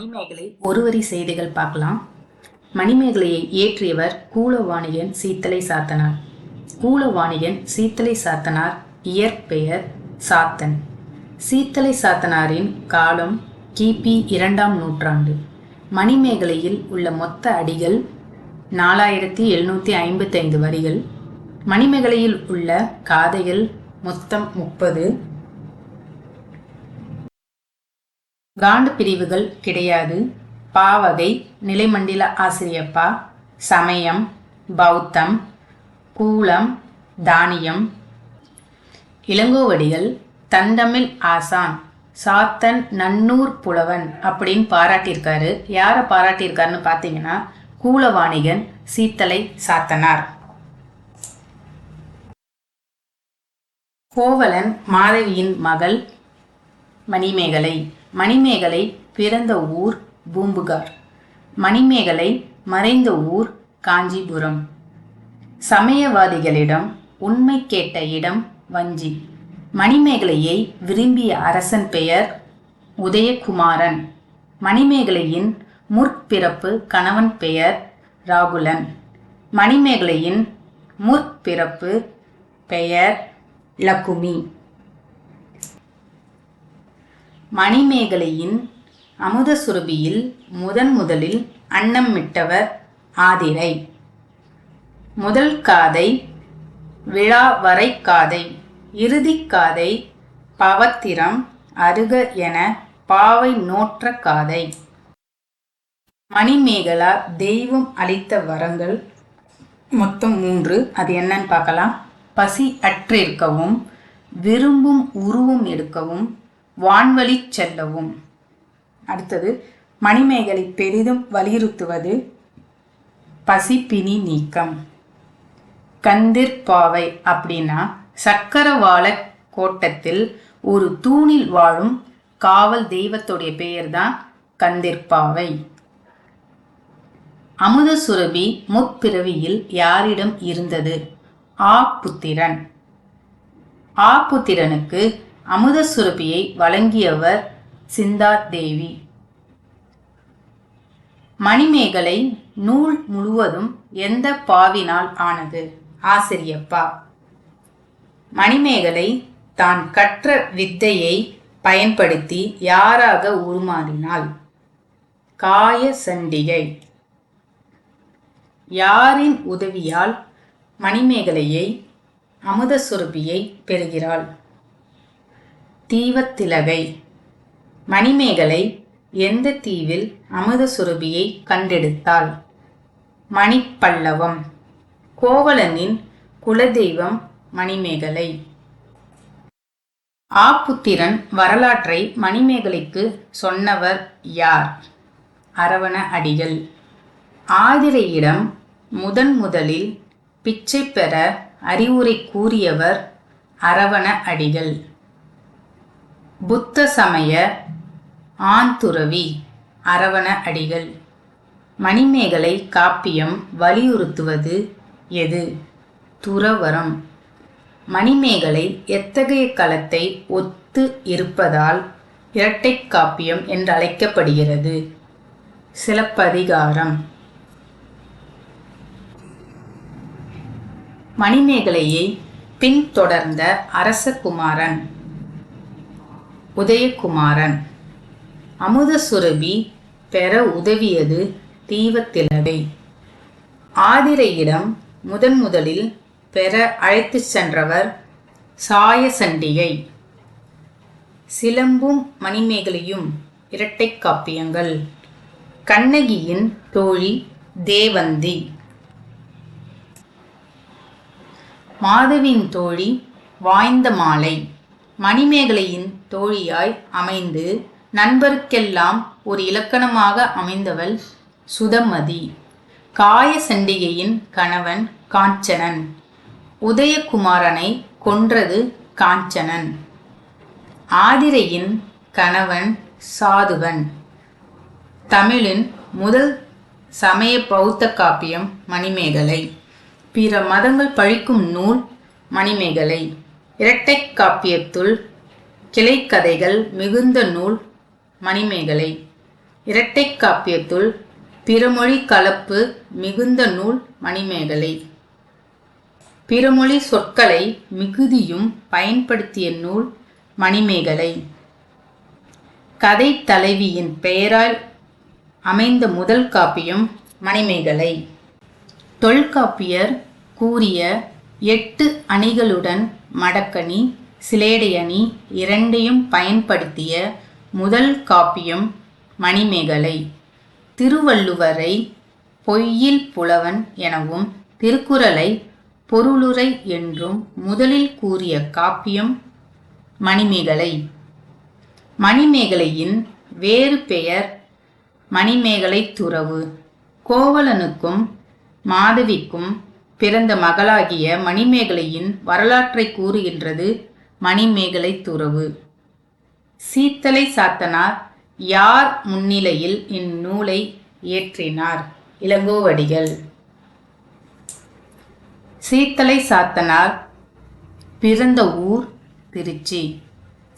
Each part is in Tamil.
மணிமேகலை ஒருவரி செய்திகள் பார்க்கலாம். மணிமேகலையை இயற்றியவர் கூலவாணியன் சீத்தலை சாத்தனார். கூலவாணியன் சீத்தலை சாத்தனார் இயற்பெயர் சாத்தன். சீத்தலை சாத்தனாரின் காலம் கிபி இரண்டாம் நூற்றாண்டு. மணிமேகலையில் உள்ள மொத்த அடிகள் நாலாயிரத்தி எழுநூற்றி ஐம்பத்தைந்து வரிகள். மணிமேகலையில் உள்ள காதைகள் மொத்தம் முப்பது. காண்டு பிரிவுகள் கிடையாது. பாவகை நிலைமண்டில ஆசிரியப்பா. சமயம் பௌத்தம் கூலம் தானியம். இளங்கோவடிகள் தந்தமிழ் ஆசான் சாத்தன் நன்னூர் புலவன் அப்படின்னு பாராட்டியிருக்காரு. யாரை பாராட்டியிருக்காருன்னு பார்த்தீங்கன்னா கூலவாணிகன் சீத்தலை சாத்தனார். கோவலன் மாதவியின் மகள் மணிமேகலை. மணிமேகலை பிறந்த ஊர் பூம்புகார். மணிமேகலை மறைந்த ஊர் காஞ்சிபுரம். சமயவாதிகளிடம் உண்மை கேட்ட இடம் வஞ்சி. மணிமேகலையை விரும்பிய அரசன் பெயர் உதயகுமாரன். மணிமேகலையின் முற்பிறப்பு கணவன் பெயர் ராகுலன். மணிமேகலையின் முற்பிறப்பு பெயர் லக்குமி. மணிமேகலையின் அமுத சுரபியில் முதன் முதலில் அன்னமிட்டவர் ஆதிரை. முதல் காதை விழா வரை காதை இறுதி காதை பவத்திரம் அருக என பாவை நோற்ற காதை. மணிமேகலா தெய்வம் அளித்த வரங்கள் மொத்தம் மூன்று. அது என்னன்னு பார்க்கலாம். பசி அற்றிருக்கவும் விரும்பும் உருவம் எடுக்கவும் வான்வழி செல்லவும். அடுத்தது மணிமேகலை பெரிதும் வலியுறுத்துவது பசிப்பினி நீக்கம். கந்திர்பாவை அப்படின்னா சக்கரவாள கோட்டத்தில் ஒரு தூணில் வாழும் காவல் தெய்வத்துடைய பெயர் தான் கந்திர்பாவை அமுத சுரபி முற்பிறவியில் யாரிடம் இருந்தது? ஆ புத்திரன். ஆ புத்திரனுக்கு அமுத சுரபியை வழங்கியவர் சிந்தா தேவி மணிமேகலை நூல் முழுவதும் எந்த பாவினால் ஆனது? ஆசிரியப்பா. மணிமேகலை தான் கற்ற வித்தையை பயன்படுத்தி யாராக உருமாறினாள்? காய சண்டிகை. யாரின் உதவியால் மணிமேகலையை அமுத சுரபியை பெறுகிறாள்? தீவத்திலகை மணிமேகலை எந்த தீவில் அமுத சுரபியை கண்டெடுத்தாள்? மணிப்பல்லவம். கோவலனின் குலதெய்வம் மணிமேகலை. ஆப்புத்திரன் வரலாற்றை மணிமேகலைக்கு சொன்னவர் யார்? அரவண அடிகள். ஆதிரையிடம் முதன் முதலில் பிச்சை பெற அறிவுரை கூறியவர் அரவண அடிகள். புத்த சமய ஆந்துறவி அரவண அடிகள். மணிமேகலை காப்பியம் வலியுறுத்துவது எது? துறவரம். மணிமேகலை எத்தகைய களத்தை ஒத்து இருப்பதால் இரட்டை காப்பியம் என்றழைக்கப்படுகிறது? சிலப்பதிகாரம். மணிமேகலையை பின்தொடர்ந்த அரசகுமாரன் உதயகுமாரன். அமுத சுரபி பெற உதவியது தீவத்திலவை. ஆதிரையிடம் முதன் முதலில் பெற அழைத்துச் சென்றவர் சாயசண்டிகை. சிலம்பும் மணிமேகலையும் இரட்டை காப்பியங்கள். கண்ணகியின் தோழி தேவந்தி. மாதவியின் தோழி வாய்ந்த மாலை. மணிமேகலையின் தோழியாய் அமைந்து நண்பருக்கெல்லாம் ஒரு இலக்கணமாக அமைந்தவள் சுதமதி. காய சண்டிகையின் கணவன் காஞ்சனன். உதயகுமாரனை கொன்றது காஞ்சனன். ஆதிரையின் கணவன் சாதுவன். தமிழின் முதல் சமய பௌத்த காப்பியம் மணிமேகலை. பிற மதங்கள் பழிக்கும் நூல் மணிமேகலை. இரட்டை காப்பியத்துள் கிளைக்கதைகள் மிகுந்த நூல் மணிமேகலை. இரட்டை காப்பியத்துள் பிறமொழி கலப்பு மிகுந்த நூல் மணிமேகலை. பிறமொழி சொற்களை மிகுதியும் பயன்படுத்திய நூல் மணிமேகலை. கதை தலைவியின் பெயரால் அமைந்த முதல் காப்பியம் மணிமேகலை. தொல்காப்பியர் கூறிய எட்டு அணிகளுடன் மடக்கணி சிலேடையணி இரண்டையும் பயன்படுத்திய முதல் காப்பியம் மணிமேகலை. திருவள்ளுவரை பொய்யில் புலவன் எனவும் திருக்குறளை பொருளுரை என்றும் முதலில் கூறிய காப்பியம் மணிமேகலை. மணிமேகலையின் வேறு பெயர் மணிமேகலை துறவு கோவலனுக்கும் மாதவிக்கும் பிறந்த மகளாகிய மணிமேகலையின் வரலாற்றை கூறுகின்றது மணிமேகலை துறவு. சீத்தலை சாத்தனார் யார் முன்னிலையில் இந்நூலை இயற்றினார் இளங்கோவடிகள். சீத்தலை சாத்தனார் பிறந்த ஊர் திருச்சி.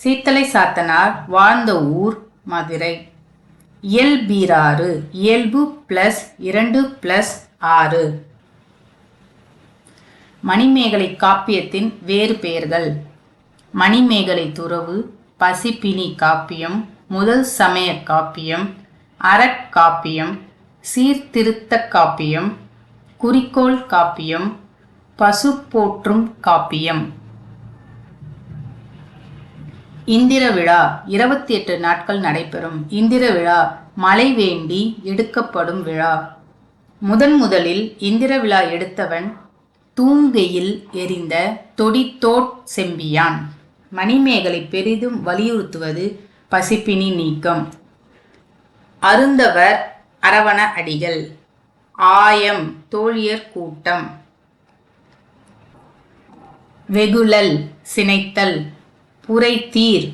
சீத்தலை சாத்தனார் வாழ்ந்த ஊர் மதுரை. இயல்பீராறு இயல்பு பிளஸ் இரண்டு பிளஸ் ஆறு. மணிமேகலை காப்பியத்தின் வேறு பெயர்கள். மணிமேகலை துறவு பசிப்பினி காப்பியம் முதல் சமய காப்பியம் அறக்காப்பியம் சீர்திருத்த காப்பியம் குறிக்கோள் காப்பியம் பசு போற்றும் காப்பியம். இந்திர விழா இருபத்தி எட்டு நாட்கள் நடைபெறும். இந்திர விழா மழை வேண்டி எடுக்கப்படும் விழா. முதன் முதலில் இந்திர விழா எடுத்தவன் தூங்கையில் எரிந்த தொடித்தோட் செம்பியான். மணிமேகலை பெரிதும் வலியுறுத்துவது பசிப்பினி நீக்கம். அருந்தவர் அரவண அடிகள். ஆயம் தோழியர் கூட்டம். வெகுழல் சினைத்தல். புரைத்தீர்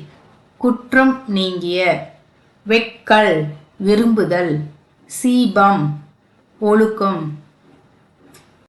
குற்றம் நீங்கிய. வெட்கல் விரும்புதல். சீபம் ஒழுக்கம்.